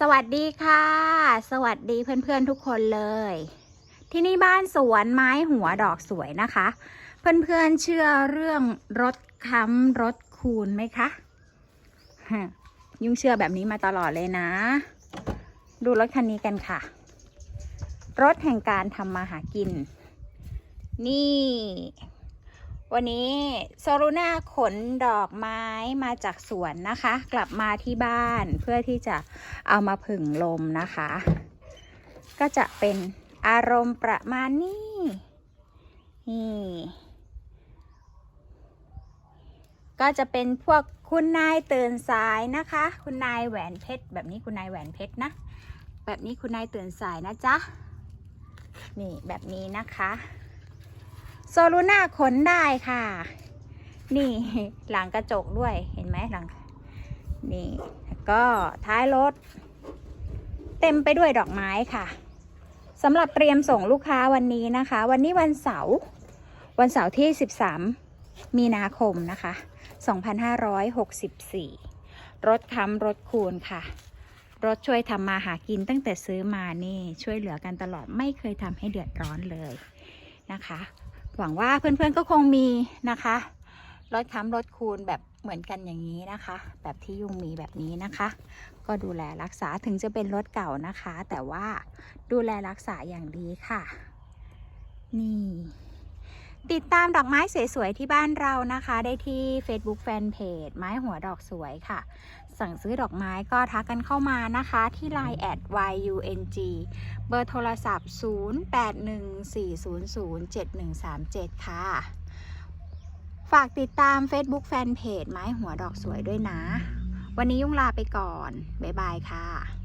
สวัสดีค่ะ สวัสดีเพื่อนๆทุกคนเลย ที่นี่บ้านสวนไม้หัวดอกสวยนะคะ เพื่อนๆเชื่อเรื่องรถค้ำรถคูณไหมคะฮะยุ่งเชื่อแบบนี้มาตลอดเลยนะ ดูรถคันนี้กันค่ะ รถแห่งการทำมาหากิน นี่ วันนี้โซลูน่าขนดอกไม้มาจากสวนนะคะ กลับมาที่บ้านเพื่อที่จะเอามาผึ่งลมนะคะ ก็จะเป็นอารมณ์ประมาณนี้นี่ก็จะเป็นพวกคุณนายตื่นสายนะคะ คุณนายแหวนเพชรแบบนี้คุณนายแหวนเพชรนะ แบบนี้คุณนายตื่นสายนะจ๊ะนี่แบบนี้นะคะ โซลูน่าขนได้ค่ะ นี่หลังกระจกด้วยเห็นไหมหลัง นี่ก็ท้ายรถ เต็มไปด้วยดอกไม้ค่ะสำหรับเตรียมส่งลูกค้าวันนี้นะคะ วันนี้วันเสาร์วันเสาร์ที่ 13 มีนาคมนะคะ 2564 รถค้ำรถคูณค่ะ รถช่วยทำมาหากินตั้งแต่ซื้อมานี่ ช่วยเหลือกันตลอดไม่เคยทำให้เดือดร้อนเลยนะคะ หวังว่าเพื่อนๆก็คงมีนะคะรถค้ำรถคูณแบบเหมือนกันอย่างนี้นะคะ แบบที่ยุงมีแบบนี้นะคะ ก็ดูแลรักษาถึงจะเป็นรถเก่านะคะ แต่ว่าดูแลรักษาอย่างดีค่ะ นี่ ติดตามดอกไม้สวยๆ ที่บ้านเรานะคะ ได้ที่ Facebook Fanpage ไม้หัวดอกสวยค่ะ สั่งซื้อดอกไม้ก็ทักกันเข้ามานะคะ ที่ Line แอด YUNG เบอร์โทรศัพท์ 0814007137 ค่ะ ฝากติดตาม Facebook Fanpage ไม้หัวดอกสวยด้วยนะ วันนี้ยุ่งลาไปก่อน บ๊ายบายค่ะ